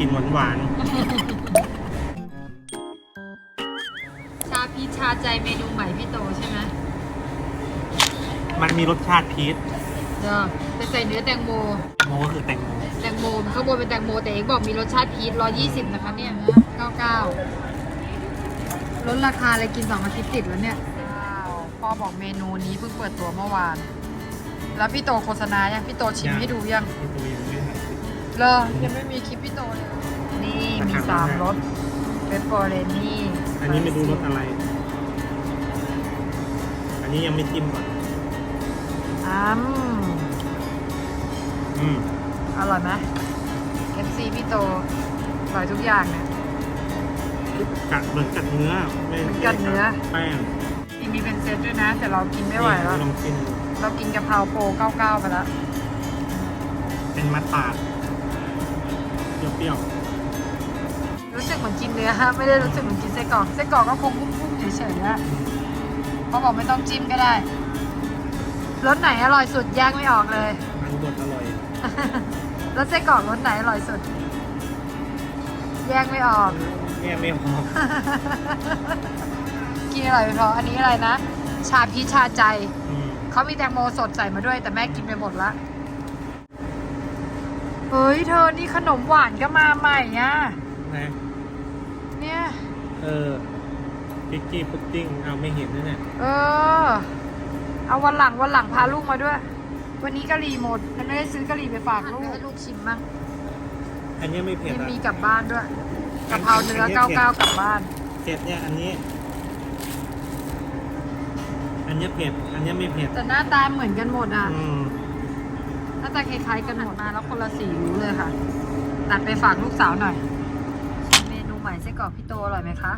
กินหวานหวานชาพีชชาใจเมนูใหม่พี่โตใช่ไหมๆมันมีรสชาติพีชเด้อจะใส่เนื้อแตงโม โมก็คือแตงโมแตงโมข้างบนเป็นแตงโม แต่เอกบอกมีรสชาติพีช120 นะคะเนี่ย99ลดราคาเลยกินสองอาทิตย์ติดแล้วเนี่ยพ่อบอกเมนูนี้เพิ่งเปิดตัวเมื่อวาน แล้วพี่โตโฆษณายังพี่โตชิมให้ดูยังที่ตัวยั งไม่หัดเลอยังไม่มีคลิปพี่โตเลยนี่มีสามรสเปปเปอร์เรนี่อันนี้ไม่รู้รสอะไร อันนี้ยังไม่จิ้มก่อนอืมอืมอร่อยไหม FC พี่โตอร่อยทุกอย่างเนี่ยกัดเหมือนกัดเนื้อไม่เหมือนกัดเนื้อแป้งมีมีเป็นเซตด้วยนะ แต่เรากินไม่ไหวแล้ว นี่ลองกินดูเรากินกะเพราโปร99ไปแล้วเป็นมัดปาด เปรี้ยวรู้สึกเหมือนกินเนื้อฮะไม่ได้รู้สึกเหมือนกินไส้กรอกไส้กรอกก็คงพุ่มๆเฉยๆนะเขาบอกไม่ต้องจิ้มก็ได้รสไหนอร่อยสุดแยกไม่ออกเลยๆมันบดอร่อยรสไส้กรอกรสไหนอร่อยสุด แยกไม่ออกเนี่ยไม่พอกินอร่อยไปพออันนี้อะไรนะ ชาพีชชาใจ อืมเขามีแตงโมสดใส่มาด้วย แต่แม่กินไปหมดละ เฮ้ยเธอนี่ขนมหวานก็มาใหม่อะนะเนี่ยเออพิกกี้พุดดิ้งเอาไม่เห็นนะเนี่ยเออ เอาวันหลังวันหลังพาลูกมาด้วย วันนี้กะหรี่หมดฉันไม่ได้ซื้อกะหรี่ไปฝากลูกให้ลูกชิมบ้างอันนี้ไม่เผ็ดยังอะมีกลับบ้านด้วยกะเพราเนื้อเก้าเก้ากลับบ้าน เผ็ดเนี่ยอันนี้ อันนี้เผ็ดอันนี้ไม่เผ็ดแต่หน้าตาเหมือนกันหมดอะ อืมห น่าจาคล้ายๆกันหมดมาแล้วคนละสีรู้เลยค่ะ ตัดไปฝากลูกสาวหน่อย เมนูใหม่ไส้กรอกพี่โตอร่อยไหมคะ